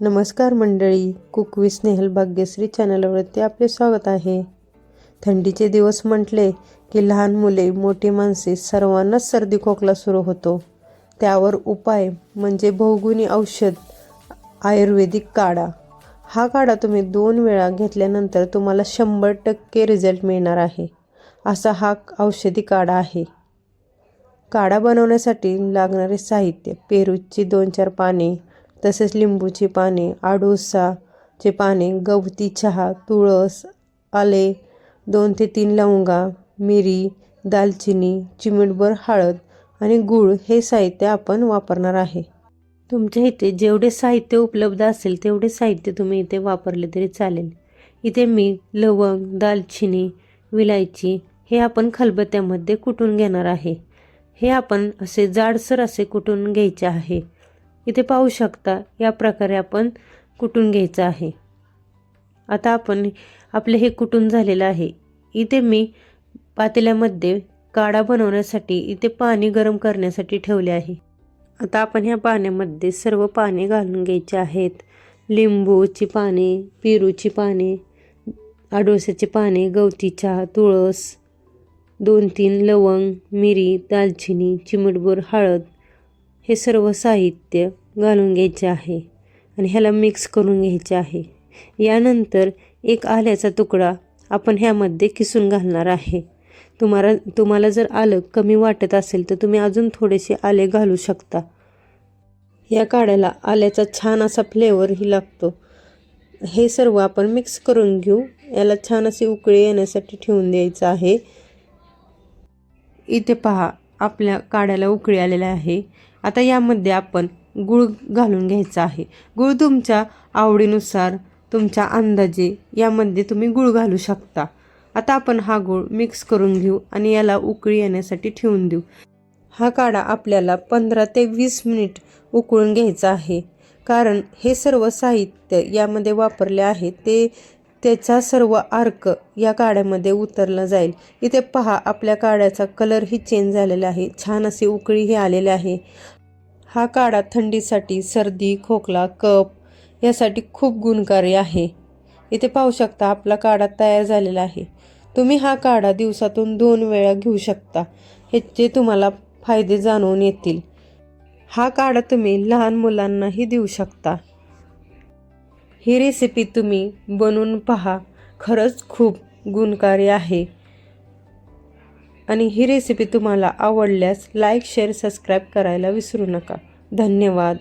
नमस्कार मंडळी cook with Snehal Bhagyashree चॅनलवरती आपले स्वागत आहे. थंडीचे दिवस म्हटले की लहान मुले मोठी माणसे सर्वांनाच सर्दी खोकला सुरू होतो. त्यावर उपाय म्हणजे बहुगुणी औषध आयुर्वेदिक काढा हा काढा तुम्ही दोन वेळा घेतल्यानंतर तुम्हाला शंभर टक्के रिझल्ट मिळणार आहे. असा हा औषधी काढा आहे. काढा बनवण्यासाठी लागणारे साहित्य पेरूची दोन चार पाने तसेच लिंबूची पाने आडूसाचे पाने गवती चहा तुळस आले दोन ते तीन लवंगा मिरी दालचिनी चिमटभर हळद आणि गूळ हे साहित्य आपण वापरणार आहे. तुमच्या इथे जेवढे साहित्य उपलब्ध असेल तेवढे साहित्य तुम्ही इथे वापरले तरी चालेल. इथे मी लवंग दालचिनी विलायची हे आपण खलबत्त्यामध्ये कुटून घेणार आहे. हे आपण असे जाडसर असे कुटून घ्यायचे आहे. इथे पाहू शकता या प्रकारे आपण कुटून घ्यायचं आहे. आता आपण आपले हे कुटून झालेलं आहे. इथे मी पातेल्यामध्ये काढा बनवण्यासाठी इथे पाणी गरम करण्यासाठी ठेवले आहे. आता आपण ह्या पाण्यामध्ये सर्व पाने घालून घ्यायचे आहेत. लिंबूची पाने पेरूची पाने आडोश्याची पाने गवती चहा तुळस दोन तीन लवंग मिरी दालचिनी चिमटभर हळद हे सर्व साहित्य घालून घ्यायचे आहे आणि ह्याला मिक्स करून घ्यायचे आहे. यानंतर एक आल्याचा तुकडा आपण ह्यामध्ये किसून घालणार आहे. तुम्हाला तुम्हाला जर आलं कमी वाटत असेल तर तुम्ही अजून थोडेसे आले घालू शकता. या काड्याला आल्याचा छान असा फ्लेवरही लागतो. हे सर्व आपण मिक्स करून घेऊ. याला छान असे उकळी येण्यासाठी ठेवून द्यायचं आहे. इथे पहा आपल्या काड्याला उकळी आलेल्या आहे. आता यामध्ये आपण गूळ घालून घ्यायचा आहे. गूळ तुमच्या आवडीनुसार तुमच्या अंदाजे यामध्ये तुम्ही गूळ घालू शकता. आता आपण हा गूळ मिक्स करून घेऊ आणि याला उकळी येण्यासाठी ठेवून देऊ. हा काढा आपल्याला पंधरा ते वीस मिनिट उकळून घ्यायचा आहे. कारण हे सर्व साहित्य यामध्ये वापरले आहे ते त्याचा सर्व अर्क या काड्यामध्ये उतरला जाईल. इथे पहा आपल्या काड्याचा कलरही चेंज झालेला आहे. छान अशी उकळीही आलेले आहे. हा काढा थंडीसाठी सर्दी खोकला कप यासाठी खूप गुणकारी आहे. इथे पाहू शकता आपला काढा तयार झालेला आहे. तुम्ही हा काढा दिवसातून दोन वेळा घेऊ शकता. ह्याचे तुम्हाला फायदे जाणून येतील. हा काढा तुम्ही लहान मुलांनाही देऊ शकता. ही रेसिपी तुम्ही बनवून पहा. खरंच खूप गुणकारी आहे. आणि ही रेसिपी तुम्हाला आवडल्यास लाईक शेअर सबस्क्राईब करायला विसरू नका. धन्यवाद.